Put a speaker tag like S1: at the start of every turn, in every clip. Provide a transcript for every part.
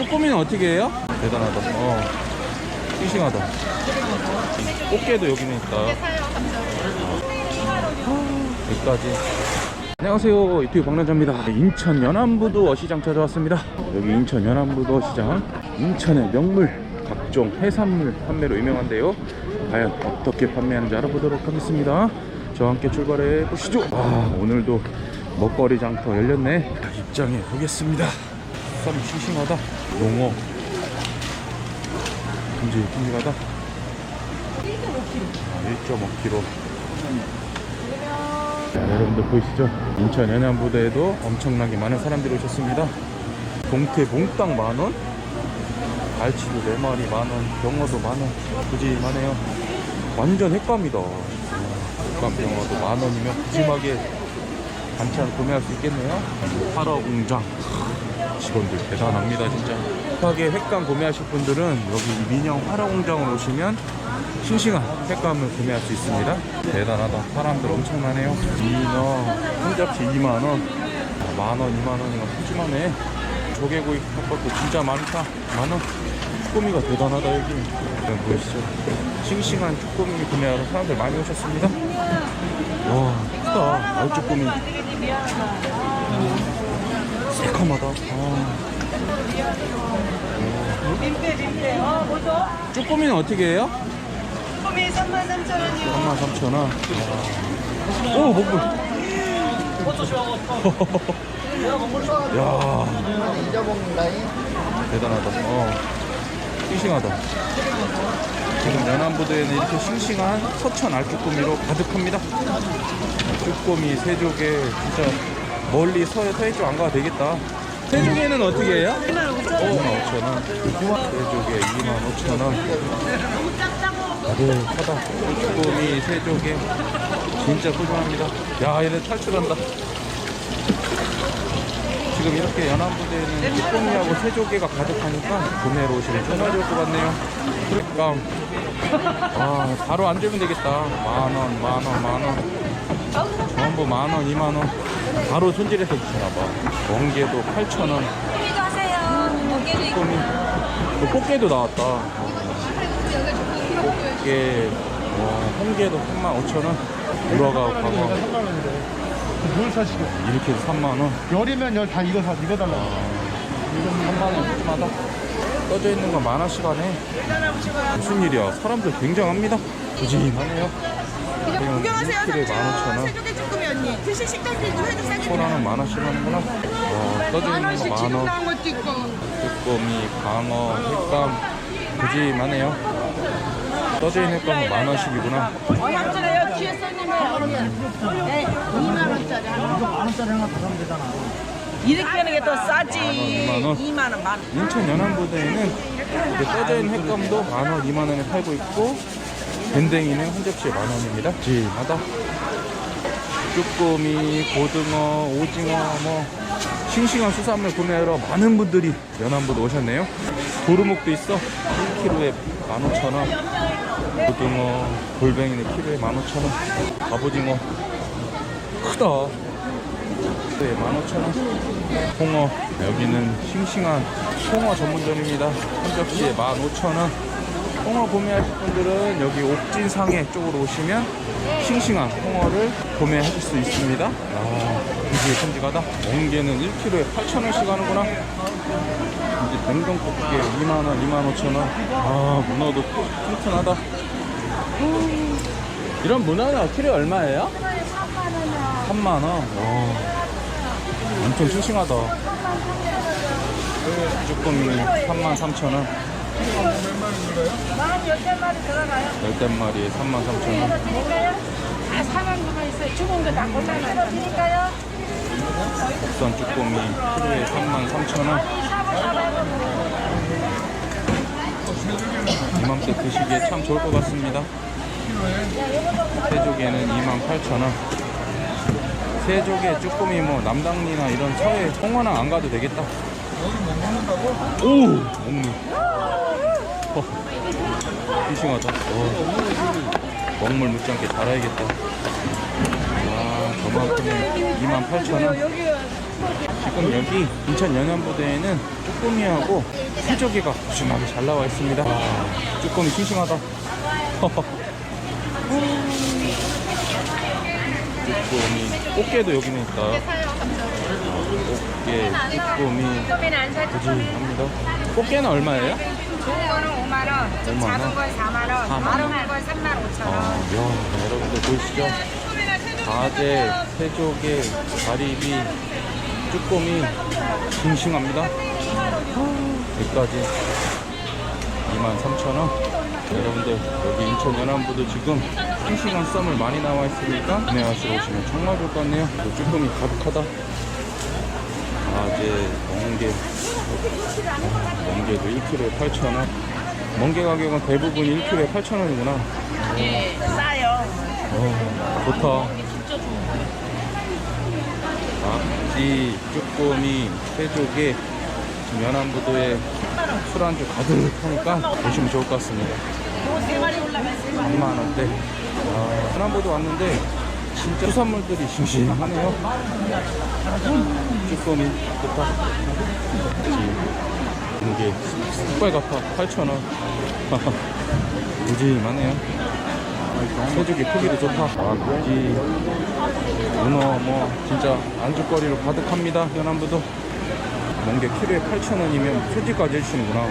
S1: 쭈꾸미는 어떻게 해요? 대단하다. 어. 싱싱하다. 꽃게도 여기는 있다. 여기까지. 안녕하세요. 유튜브 박남자입니다. 인천 연안부두 어시장 찾아왔습니다. 여기 인천 연안부두 어시장. 인천의 명물, 각종 해산물 판매로 유명한데요. 과연 어떻게 판매하는지 알아보도록 하겠습니다. 저와 함께 출발해 보시죠. 아, 오늘도 먹거리 장터 열렸네. 입장해 보겠습니다. 쌈 싱싱하다. 농어. 큼직큼직하다. 1.5kg. 자, 여러분들 보이시죠? 인천 연안부대에도 엄청나게 많은 사람들이 오셨습니다. 동태 몽땅 만원? 갈치도 4마리 만원, 병어도 만원, 푸짐하네요. 완전 횟감이다. 횟감 병어도 만원이면 푸짐하게 반찬 구매할 수 있겠네요. 화러 공장. 직원들 대단합니다, 진짜. 급하게 횟감 구매하실 분들은 여기 민영 화러 공장으로 오시면 싱싱한 횟감을 구매할 수 있습니다. 대단하다. 사람들 엄청나네요. 민어 한 접시 2만원. 만원, 2만원이면 푸짐하네. 조개구이 핫것도 진짜 많다. 만원. 쭈꾸미가 대단하다, 여기. 여기 보이시죠? 싱싱한 쭈꾸미 구매하러 사람들 많이 오셨습니다. 와, 크다. 알쭈꾸미. 새카마다. 아. 쭈꾸미는 어떻게 해요?
S2: 소미 33,000원이요.
S1: 33,000원. 오, 먹물. 야, 대단하다. 어, 싱싱하다. 지금 연안부두에는 이렇게 싱싱한 서천 알쭈꾸미로 가득합니다. 쭈꾸미, 새조개, 진짜 멀리 서해 서해 쪽 안 가도 되겠다. 새조개는 어떻게 해요? 25,000원. 새조개 25,000원. 가득하다. 쭈꾸미, 새조개. 진짜 푸짐합니다. 야, 얘네 탈출한다. 지금 이렇게 연안부대에는 쭈꾸미하고 새조개가 가득하니까 구매로 오시면 정말 좋을 것 같네요. 그러니까 아 바로 앉으면 되겠다. 만 원, 만 원, 만 원. 전부 만 원, 이만 원. 바로 손질해서 주시나봐. 멍게도 8천 원.
S2: 고기도 하세요. 고기도 있고.
S1: 쭈꾸미. 또 꽃게도 나왔다. 꽃게, 와, 홍게도 3만 5천 원. 우라가 광어
S3: 뭘 사시겠어?
S1: 이렇게 해서 3만 원.
S3: 열이면 열 다 이거 사, 이거 달라.
S1: 3만 원 푸짐하다. 떠져 있는 건 만화 시간에 무슨 일이야? 사람들 굉장합니다. 푸짐하네요.
S2: 구경하세요.
S1: 1kg에 15,000원.
S2: 언니. 드실 식당 들고 회도 싸게
S1: 소라는 만 원씩 하는구나. 와, 떠져 있는 거만 원.
S2: 나온 것도 있고.
S1: 쭈꾸미, 광어, 횟감 푸짐하네요. 떠져 있는 횟감은 만 원씩이구나.
S2: 얼마짜리예요? 뒤에 손님이. 네. 2만 원짜리. 이렇게 하는 게 더 싸지.
S1: 이만 원.
S2: 2만 원, 만 원.
S1: 인천 연안부대에는 이렇게 떠져 있는 횟감도 만 원, 이만 원에 팔고 있고 밴댕이는 한 접시에 만 원입니다. 찜하다. 쭈꾸미, 고등어, 오징어, 뭐 싱싱한 수산물 구매하러 많은 분들이 연안부도 오셨네요. 도루묵도 있어. 1kg에 15,000원. 고등어, 골뱅이는 키로에 15,000원. 갑오징어 크다. 네, 15,000원. 홍어. 여기는 싱싱한 홍어 전문점입니다. 한 접시에 15,000원. 홍어 구매하실 분들은 여기 옥진상해 쪽으로 오시면 싱싱한 홍어를 구매하실 수 있습니다. 아, 이게 큼직하다. 멍게는 1kg에 8,000원씩 하는구나. 이제 냉동꽃게 2만원, 2만 5천원. 아, 문어도 튼튼하다. 이런 문어는 키로에 얼마예요? 3만원. 와, 엄청 싱싱하다. 쭈꾸미 3만 3천원.
S2: 만 10마리 들어가요.
S1: 열댓 마리에 3만 3천원.
S2: 드릴까요? 아, 사는 거가 있어요. 죽은 거 다 골라놔요. 드릴까요?
S1: 국산 쭈꾸미 키로에 3만 3천원. 이맘때 드시기에 참 좋을 것 같습니다. 새조개는 2만 8천원. 새조개, 쭈꾸미, 뭐 남당리나 이런 서해 홍어나 안 가도 되겠다. 오! 먹물. 허. 싱싱하다. 어. 먹물 묻지 않게 달아야겠다. 와, 저만큼은 2만 8천원. 지금 여기 인천 연안부대에는 쭈꾸미하고 수조개가 푸짐하게 잘 나와 있습니다. 와, 쭈꾸미 싱싱하다. 쭈꾸미, 꽃게도 여기는 있다. 꽃게, 쭈꾸미,
S2: 쭈꾸미.
S1: 푸짐합니다. 꽃게는 얼마예요?
S2: 좋은 거는 5만 원, 좀
S1: 5만 원?
S2: 작은 건 4만 원,
S1: 4만 원?
S2: 마름한 건 3만 5천
S1: 아,
S2: 원.
S1: 야, 여러분들 보이시죠? 가재, 새조개, 가리비, 쭈꾸미 싱싱합니다. 여기까지 23,000원. 여러분들 여기 인천 연안부도 지금 싱싱한 썸을 많이 나와 있으니까 구매하시러 오시면 정말 좋을 것 같네요. 또 쭈꾸미 가득하다. 가재, 멍게, 멍게도 1kg에 8,000원. 멍게 가격은 대부분 1kg에 8,000원이구나.
S2: 예, 싸요.
S1: 어, 좋다. 낙지, 쭈꾸미, 새조개, 지금 연안부도에 술안주 가득하니까 보시면 좋을 것 같습니다.
S2: 세 마리 올라갔어요.
S1: 3만 원대. 아, 연안부도 왔는데 진짜 수산물들이 싱싱하네요. 쭈꾸미 좋다. 이게 숯발 같아 8,000원. 무지하네요. 새조개 크기도 좋다. 아, 고기, 문어, 뭐, 진짜 안주거리로 가득합니다. 연안부도. 멍게 키로에 8,000원이면 소지까지 해주시는구나.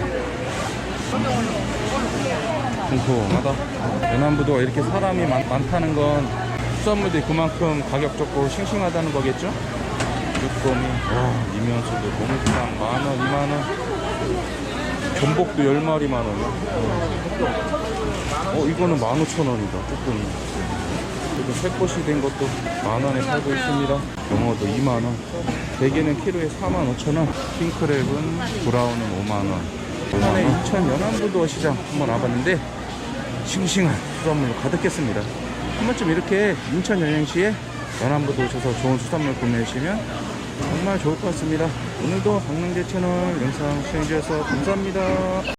S1: 궁금하다. 연안부도가 이렇게 사람이 많, 많다는 건 수산물들이 그만큼 가격 좋고 싱싱하다는 거겠죠? 육고미, 와, 이면수도 고물상 만원, 이만원. 전복도 10마리 만원이야. 어, 이거는 15,000원이다. 쭈꾸미. 그리고 새꽃이 된 것도 만원에 팔고 있습니다. 영어도 2만원. 대게는 키로에 45,000원. 핑크랩은 브라운은 5만원. 이번에 인천 연안부도 시장 한번 와봤는데 싱싱한 수산물로 가득했습니다. 한 번쯤 이렇게 인천 여행시에 연안부도 오셔서 좋은 수산물 구매하시면 정말 좋을 것 같습니다. 오늘도 강릉제 채널 영상 시청해주셔서 감사합니다.